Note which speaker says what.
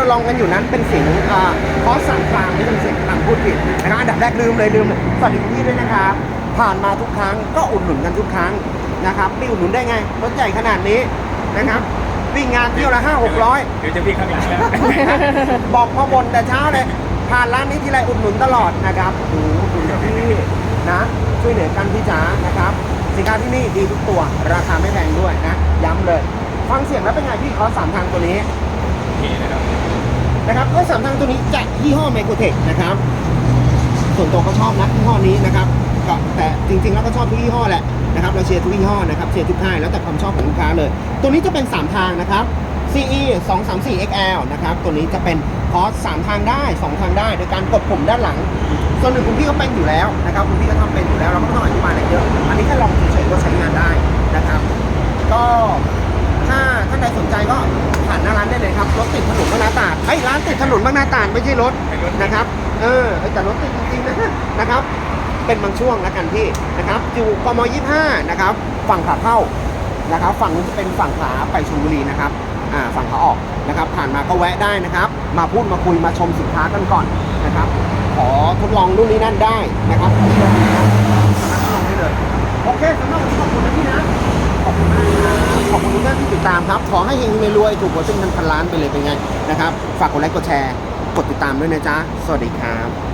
Speaker 1: เราลองกันอยู่นั้นเป็นเสียงคอสสั่งกลางที่เป็นเสียงต่างพูดผิดนะคะอันดับแรกลืมเลยลืมเลยสวัสดีพี่ด้วยนะคะ ผ่านมาทุกครั้งก็อุดหนุนกันทุกครั้งนะครับไม่อุดหนุนได้ไงรถใหญ่ขนาดนี้นะครับวิ่งงานเที่ยวละห้าหกร้อย
Speaker 2: เดี๋ยวจะวิ่งข้างหลัง
Speaker 1: บอกพอบนแต่เช้าเลยผ่านร้านนี้ทีไรอุดหนุนตลอดนะครับโอ้โหคุณพี่นะช่วยเหลือกันพี่จ๋านะครับสินค้าที่นี่ดีทุกตัว ราคาไม่แพงด้วยนะ ย้ำเลย ฟังเสียงแล้วเป็นไงพี่ขอสามทางตัวนี้ โ
Speaker 2: อเคนะครับ
Speaker 1: นะครับก็สามทางตัวนี้จากยี่ห้อไมโครเทคนะครับ ส่วนตัวก็ชอบนะยี่ห้อนี้นะครับก็แต่จริงๆแล้วก็ชอบทุกยี่ห้อแหละนะครับเราเชียร์ทุกยี่ห้อนะครับเชียร์ทุกค่ายแล้วแต่ความชอบของลูกค้าเลย ตัวนี้จะเป็น 3 ทางนะครับ CE 2 3 4 XL นะครับตัวนี้จะเป็นคอร์ส3ทางได้ 2 ทางได้ โดยการกดปุ่มด้านหลังส่วนหนึ่งคุณพี่ก็เป็นอยู่แล้วนะครับคุณพี่ก็ทำเป็นอยู่แล้วเราก็ไม่ต้องอธิบายอะไรเยอะ อันนี้แค่ลองเฉยๆก็ใช้งานได้นะครับ ก็ถ้าท่านใดสนใจก็ผ่านหน้าร้านได้เลยครับรถติดถนนบางนาตราดเฮ้ยร้านติดถนนบางนาตราดไม่ใช่รถ
Speaker 2: เป็นรถนะค
Speaker 1: รับ เออเอ้ยแต่รถติดจริงๆนะนะครับ เป็นบางช่วงแล้วกันพี่นะครับอยู่กม25นะครับ ฝั่งขาเข้านะครับ ฝั่งนู้นจะเป็นฝั่งขาไปชลบุรีนะครับอ่าฝั่งขาออกนะครับ ผ่านมาก็แวะได้นะครับ มาพูดมาคุยมาชมสินค้ากันก่อนนะครับ ขอทดลองรุ่นนี้นั่นได้นะครับทดลองได้เลยโอ ขอให้เฮงไม่รวยถูกหวยเป็นพันพันล้านไปเลยเป็นไงนะครับ ฝากกดไลค์กดแชร์ กดติดตามด้วยนะจ๊ะ สวัสดีครับ